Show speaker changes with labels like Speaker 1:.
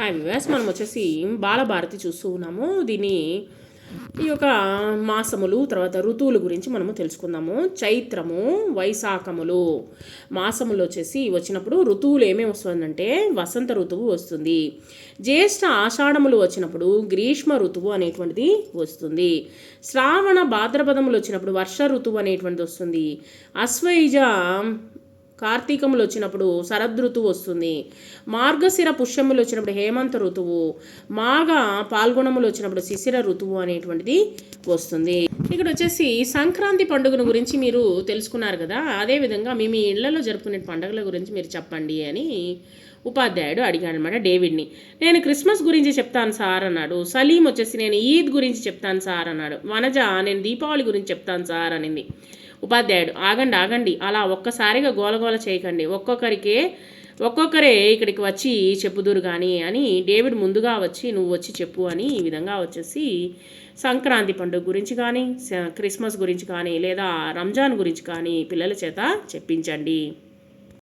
Speaker 1: Hi వివాస్ మనం వచ్చేసి బాలభారతి చూస్తూ ఉన్నాము. దీని ఈ యొక్క మాసములు తర్వాత ఋతువుల గురించి మనము తెలుసుకుందాము. చైత్రము వైశాఖములు. మాసములు వచ్చేసి వచ్చినప్పుడు ఋతువులు ఏమేమి వస్తుందంటే వసంత ఋతువు వస్తుంది. జ్యేష్ఠ ఆషాఢములు వచ్చినప్పుడు గ్రీష్మ ఋతువు అనేటువంటిది వస్తుంది. శ్రావణ భాద్రపదములు వచ్చినప్పుడు వర్ష ఋతువు అనేటువంటిది వస్తుంది. అశ్వయుజ కార్తీకములు వచ్చినప్పుడు శరదృతువు వస్తుంది. మార్గశిర పుష్యములు వచ్చినప్పుడు హేమంత ఋతువు మాఘ పాల్గొనములు వచ్చినప్పుడు శిశిర ఋతువు అనేటువంటిది వస్తుంది. ఇక్కడ వచ్చేసి సంక్రాంతి పండుగను గురించి మీరు తెలుసుకున్నారు కదా. అదేవిధంగా మీ మీ ఇళ్ళలో జరుపుకునే పండుగల గురించి మీరు చెప్పండి అని ఉపాధ్యాయుడు అడిగాడు అనమాట డేవిడ్ని. నేను క్రిస్మస్ గురించి చెప్తాను సార్ అన్నాడు. సలీం వచ్చేసి నేను ఈద్ గురించి చెప్తాను సార్ అన్నాడు. వనజ నేను దీపావళి గురించి చెప్తాను సార్ అనింది. ఉపాధ్యాయుడు. ఆగండి ఆగండి. అలా ఒక్కసారిగా గోలగోల చేయకండి. ఒక్కొక్కరికే ఒక్కొక్కరే ఇక్కడికి వచ్చి చెప్పుదురు కానీ అని డేవిడ్ ముందుగా వచ్చి నువ్వు వచ్చి చెప్పు అని ఈ విధంగా వచ్చేసి సంక్రాంతి పండుగ గురించి కానీ క్రిస్మస్ గురించి కానీ లేదా రంజాన్ గురించి కానీ పిల్లల చేత చెప్పించండి.